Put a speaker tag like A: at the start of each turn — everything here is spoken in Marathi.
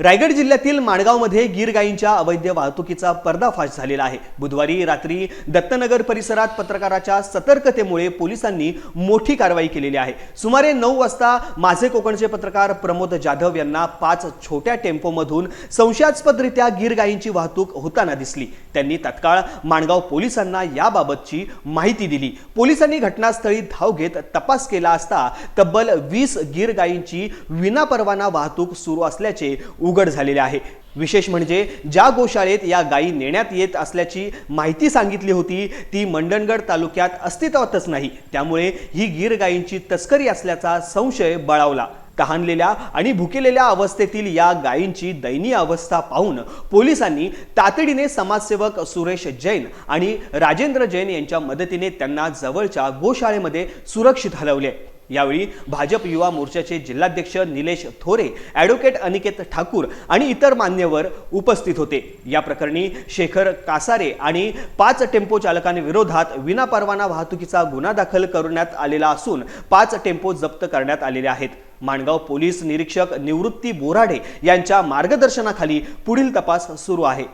A: रायगड जिल्ह्यातील माणगावमध्ये गीर गायींच्या अवैध वाहतुकीचा पर्दाफाश झालेला आहे. बुधवारी रात्री दत्तनगर परिसरात पत्रकाराच्या सतर्कतेमुळे पोलिसांनी मोठी कारवाई केलेली आहे. सुमारे नऊ वाजता माझे कोकणचे पत्रकार प्रमोद जाधव यांना पाच छोट्या टेम्पोमधून संशयास्पदरित्या गीर गायींची वाहतूक होताना दिसली. त्यांनी तत्काळ माणगाव पोलिसांना याबाबतची माहिती दिली. पोलिसांनी घटनास्थळी धाव घेत तपास केला असता तब्बल वीस गीर गायींची विनापरवाना वाहतूक सुरू असल्याचे उघड झालेले आहे. विशेष म्हणजे ज्या गोशाळेत या गायी नेण्यात येत असल्याची माहिती सांगितली होती ती मंडणगड तालुक्यात अस्तित्वातच नाही. त्यामुळे ही गीर गायींची तस्करी असल्याचा संशय बळावला. तहानलेल्या आणि भुकेलेल्या अवस्थेतील या गायींची दयनीय अवस्था पाहून पोलिसांनी तातडीने समाजसेवक सुरेश जैन आणि राजेंद्र जैन यांच्या मदतीने त्यांना जवळच्या गोशाळेमध्ये सुरक्षित हलवले. यावेळी भाजप युवा मोर्चाचे जिल्हाध्यक्ष निलेश थोरे ॲडव्होकेट अनिकेत ठाकूर आणि इतर मान्यवर उपस्थित होते. या प्रकरणी शेखर कासारे आणि पाच टेम्पो चालकांविरोधात विनापरवाना वाहतुकीचा गुन्हा दाखल करण्यात आलेला असून पाच टेम्पो जप्त करण्यात आलेले आहेत. माणगाव पोलीस निरीक्षक निवृत्ती बोराडे यांच्या मार्गदर्शनाखाली पुढील तपास सुरू आहे.